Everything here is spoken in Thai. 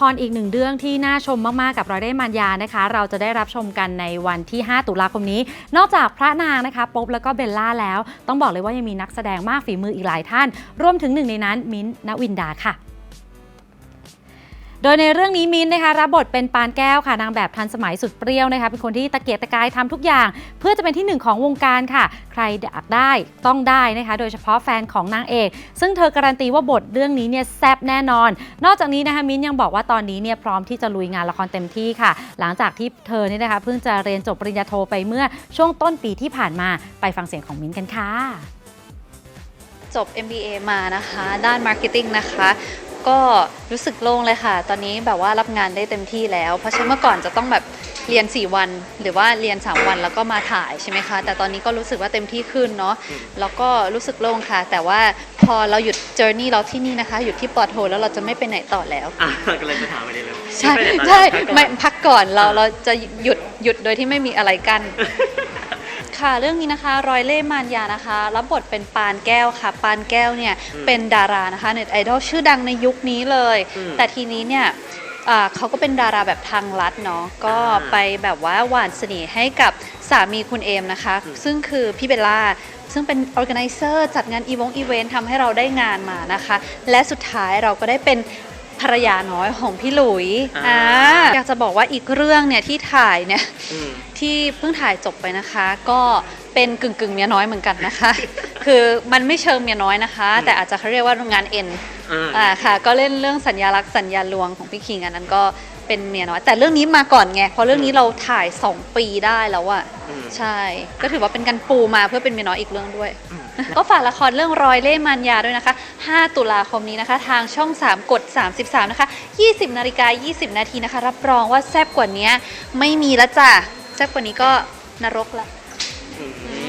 ครอีกหนึ่งเรื่องที่น่าชมมากๆกับรอยได้มารยานะคะ เราจะได้รับชมกันในวันที่ 5 ตุลาคมนี้ นอกจากพระนางนะคะป๊บแล้วก็เบลล่าแล้ว ต้องบอกเลยว่ายังมีนักแสดงมากฝีมืออีกหลายท่าน รวมถึงหนึ่งในนั้นมิ้นท์ณวินดาค่ะ โดยในเรื่องนี้มินนะคะรับบทเป็นปานแก้วค่ะนางแบบทันสมัยสุดเปรี้ยวนะคะเป็นคนที่ตะเกียกตะกายทำทุกอย่าง เพื่อจะเป็นที่หนึ่งของวงการค่ะ ใครอยากได้ต้องได้นะคะโดยเฉพาะแฟนของนางเอก ซึ่งเธอการันตีว่าบทเรื่องนี้เนี่ยแซ่บแน่นอน นอกจากนี้นะคะมินยังบอกว่าตอนนี้เนี่ยพร้อมที่จะลุยงานละครเต็มที่ค่ะ หลังจากที่เธอเนี่ยนะคะเพิ่งจะเรียนจบปริญญาโทไปเมื่อช่วงต้นปีที่ผ่านมาไปฟังเสียงของมินกันค่ะจบ MBA มานะคะ ด้าน Marketing นะคะ ก็รู้สึกโล่งเลยค่ะ ตอนนี้แบบว่ารับงานได้เต็มที่แล้ว เพราะฉะนั้นเมื่อก่อนจะต้องแบบเรียน 4 วัน หรือว่าเรียน 3 วันแล้วก็มาถ่ายใช่ไหมคะ แต่ตอนนี้ก็รู้สึกว่าเต็มที่ขึ้นเนาะ แล้วก็รู้สึกโล่งค่ะ แต่ว่าพอเราหยุด journey เราที่นี่นะคะ หยุดที่ปอโท แล้วเราจะไม่ไปไหนต่อแล้ว อะก็เลยจะถามไปเลยเลยใช่ ไม่ได้ตอนใช่นั้นพักก่อน ไม่พักก่อนเราเราจะหยุดหยุดโดยที่ไม่มีอะไรกั้น ค่ะ เรื่องนี้นะคะ รอยเล่ห์มานยานะคะ รับบทเป็นปานแก้วค่ะ ปานแก้วเนี่ยอืมเป็นดารานะคะเน็ตไอดอลชื่อดังในยุคนี้เลยอืมแต่ทีนี้เนี่ยอ่าเขาก็เป็นดาราแบบทางลัดเนาะก็อ่าไปแบบว่าหวานเสน่ห์ให้กับสามีคุณเอมนะคะอืมซึ่งคือพี่เบลล่าซึ่งเป็น organizer จัดงานอีวงอีเวนต์ทำให้เราได้งานมานะคะ และสุดท้ายเราก็ได้เป็น ภรรยาน้อยของพี่หลุยอ่าอ่าอยากจะบอกว่าอีกเรื่องเนี่ยที่ถ่ายเนี่ยอืมที่เพิ่งถ่ายจบไปนะคะ ก็เป็นกึ่งกึ่งๆเมียน้อยเหมือนกันนะคะ คือมันไม่เชิงเมียน้อยนะคะอืมแต่อาจจะเขาเรียกว่างานเอ็นอ่าอ่าค่ะ ก็เล่นเรื่องสัญญารักษณ์สัญญาลวงของพี่คิงอันนั้นก็เป็นเมียน้อย แต่เรื่องนี้มาก่อนไงเพราะเรื่องนี้เราถ่าย 2 ปีได้แล้วอะอืม ใช่ ก็ถือว่าเป็นการปูมาเพื่อเป็นเมียน้อยอีกเรื่องด้วยอืมก็ฝากละครเรื่องรอยเล่ห์มันยาด้วยนะคะ 5 ตุลาคมนี้นะคะ ทางช่อง 3 กด 33 นะคะ 20นาฬิกา20 นาทีนะคะ รับรองว่าแซ่บกว่านี้ไม่มีแล้วจ้ะแซ่บกว่านี้ก็นรกละอืม